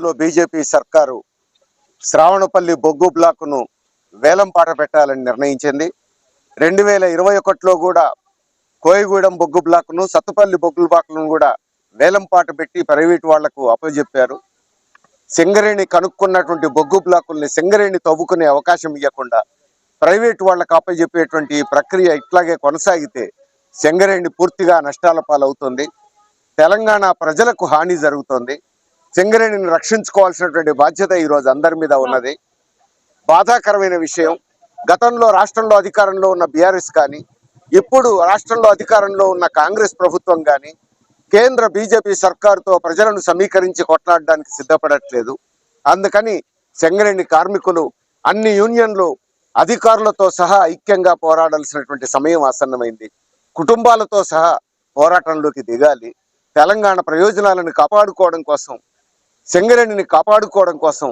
రాష్ట్రంలో బీజేపీ సర్కారు శ్రావణపల్లి బొగ్గు బ్లాకును వేలం పాట పెట్టాలని నిర్ణయించింది. రెండు వేల ఇరవై ఒకటిలో కూడా కోయగూడెం బొగ్గు బ్లాక్ను సత్తుపల్లి బొగ్గు బ్లాక్లను కూడా వేలం పాట పెట్టి ప్రైవేట్ వాళ్ళకు అప్పజెప్పారు సింగరేణి కనుక్కున్నటువంటి బొగ్గు బ్లాకుల్ని సింగరేణి తవ్వుకునే అవకాశం ఇవ్వకుండా ప్రైవేట్ వాళ్ళకు అప్పజెప్పేటువంటి ప్రక్రియ ఇట్లాగే కొనసాగితే సింగరేణి పూర్తిగా నష్టాల పాలవుతుంది. తెలంగాణ ప్రజలకు హాని జరుగుతుంది. సింగరేణిని రక్షించుకోవాల్సినటువంటి బాధ్యత ఈరోజు అందరి మీద ఉన్నది. బాధాకరమైన విషయం గతంలో రాష్ట్రంలో అధికారంలో ఉన్న బీఆర్ఎస్ కానీ ఇప్పుడు రాష్ట్రంలో అధికారంలో ఉన్న కాంగ్రెస్ ప్రభుత్వం కానీ కేంద్ర బీజేపీ సర్కారుతో ప్రజలను సమీకరించి కొట్లాడడానికి సిద్ధపడట్లేదు. అందుకని సింగరేణి కార్మికులు అన్ని యూనియన్లు అధికారులతో సహా ఐక్యంగా పోరాడాల్సినటువంటి సమయం ఆసన్నమైంది. కుటుంబాలతో సహా పోరాటంలోకి దిగాలి. తెలంగాణ ప్రయోజనాలను కాపాడుకోవడం కోసం సింగరేణిని కాపాడుకోవడం కోసం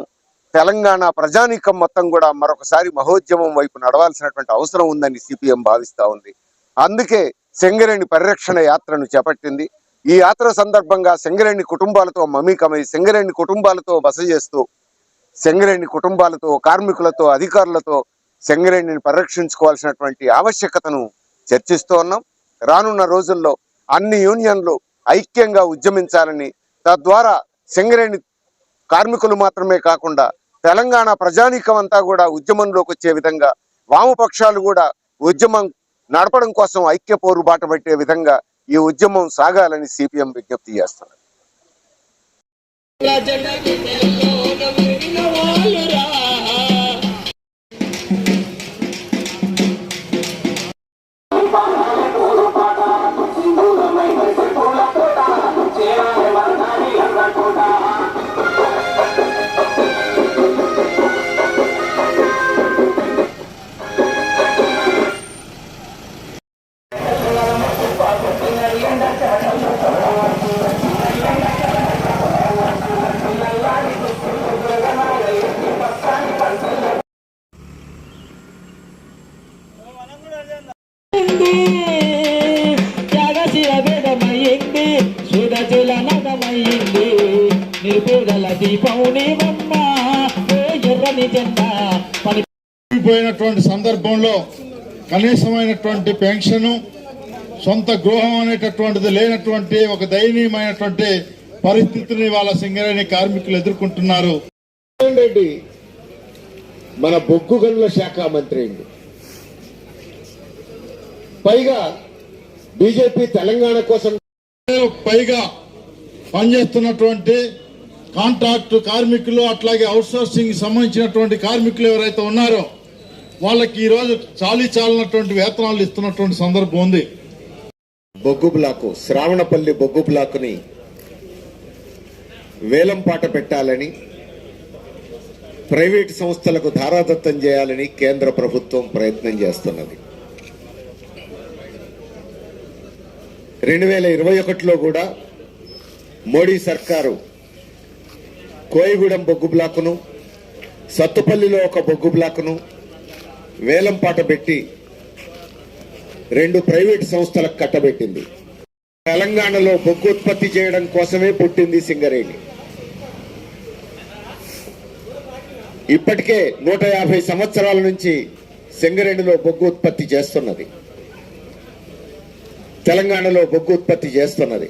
తెలంగాణ ప్రజానీకం మొత్తం కూడా మరొకసారి మహోద్యమం వైపు నడవాల్సినటువంటి అవసరం ఉందని సిపిఎం భావిస్తూ ఉంది. అందుకే సింగరేణి పరిరక్షణ యాత్రను చేపట్టింది. ఈ యాత్ర సందర్భంగా సింగరేణి కుటుంబాలతో మమీకమై సింగరేణి కుటుంబాలతో బస చేస్తూ సింగరేణి కుటుంబాలతో కార్మికులతో అధికారులతో సింగరేణిని పరిరక్షించుకోవాల్సినటువంటి ఆవశ్యకతను చర్చిస్తూ ఉన్నాం. రానున్న రోజుల్లో అన్ని యూనియన్లు ఐక్యంగా ఉద్యమించాలని తద్వారా సింగరేణి కార్మికులు మాత్రమే కాకుండా తెలంగాణ ప్రజానీకం అంతా కూడా ఉద్యమంలోకి వచ్చే విధంగా వామపక్షాలు కూడా ఉద్యమం నడపడం కోసం ఐక్య పోరు బాట పట్టే విధంగా ఈ ఉద్యమం సాగాలని సిపిఎం విజ్ఞప్తి చేస్తున్నారు. నిర్పేదల దీపం నీవమ్మ ఓ ఎర్రని జెండా పని పోయినటువంటి సందర్భంలో కనీసమైనటువంటి పెన్షన్ సొంత గృహం అనేటటువంటిది లేనటువంటి ఒక దయనీయమైనటువంటి పరిస్థితిని వాళ్ళ సింగరేణి కార్మికులు ఎదుర్కొంటున్నారు. రెడ్డి మన బొగ్గు గనుల శాఖ మంత్రి అయింది పైగా బీజేపీ తెలంగాణ కోసం పైగా పనిచేస్తున్నటువంటి కాంట్రాక్ట్ కార్మికులు అట్లాగే అవుట్సోర్సింగ్ సంబంధించినటువంటి కార్మికులు ఎవరైతే ఉన్నారో వాళ్ళకి ఈ రోజు చాలీ చాలినటువంటి వేతనాలు ఇస్తున్నటువంటి సందర్భం ఉంది. బొగ్గు బ్లాకు శ్రావణపల్లి బొగ్గు బ్లాకుని వేలంపాట పెట్టాలని ప్రైవేట్ సంస్థలకు ధారాదత్తం చేయాలని కేంద్ర ప్రభుత్వం ప్రయత్నం చేస్తున్నది. రెండు వేల ఇరవై ఒకటిలో కూడా మోడీ సర్కారు కోయిగూడెం బొగ్గు బ్లాక్ను సత్తుపల్లిలో ఒక బొగ్గు బ్లాక్ను వేలంపాట పెట్టి రెండు ప్రైవేట్ సంస్థలకు కట్టబెట్టింది. తెలంగాణలో బొగ్గు ఉత్పత్తి చేయడం కోసమే పుట్టింది సింగరేణి. ఇప్పటికే నూట యాభై సంవత్సరాల నుంచి సింగరేణిలో బొగ్గు ఉత్పత్తి చేస్తున్నది. తెలంగాణలో బొగ్గు ఉత్పత్తి చేస్తున్నది.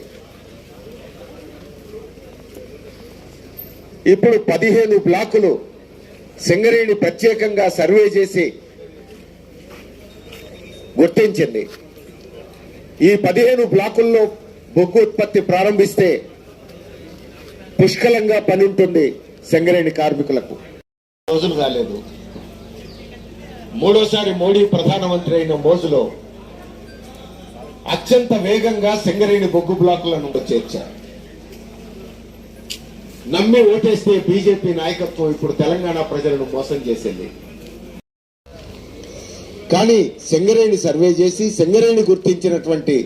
ఇప్పుడు పదిహేను బ్లాకులు సింగరేణి ప్రత్యేకంగా సర్వే చేసి గుర్తించింది. ఈ పదిహేను బ్లాకుల్లో బొగ్గు ఉత్పత్తి ప్రారంభిస్తే పుష్కలంగా పని ఉంటుంది సింగరేణి కార్మికులకు. రోజులు కాలేదు మూడోసారి మోడీ ప్రధానమంత్రి అయిన మోజులో అత్యంత వేగంగా సింగరేణి బొగ్గు బ్లాకులను చేర్చారు. నమ్మి ఓటేస్తే బీజేపీ నాయకత్వం ఇప్పుడు తెలంగాణ ప్రజలను మోసం చేసింది. కానీ సింగరేణి సర్వే చేసి సింగరేణి గుర్తించినటువంటి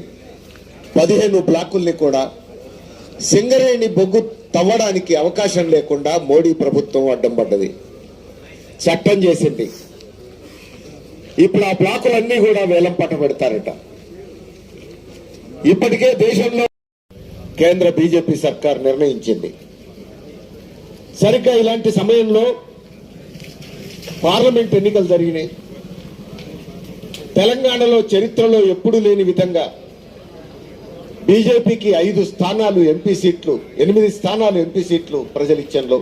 పదిహేను బ్లాకుల్ని కూడా సింగరేణి బొగ్గు తవ్వడానికి అవకాశం లేకుండా మోడీ ప్రభుత్వం అడ్డం పడ్డది. చట్టం చేసింది. ఇప్పుడు ఆ బ్లాకులన్నీ కూడా వేలం పట్ట పెడతారట. ఇప్పటికే దేశంలో కేంద్ర బీజేపీ సర్కార్ నిర్ణయించింది. సరిగ్గా ఇలాంటి సమయంలో పార్లమెంట్ ఎన్నికలు జరిగినాయి. తెలంగాణలో చరిత్రలో ఎప్పుడు లేని విధంగా బీజేపీకి ఐదు స్థానాలు ఎంపీ సీట్లు ఎనిమిది స్థానాలు ఎంపీ సీట్లు ప్రజలు ఇచ్చారు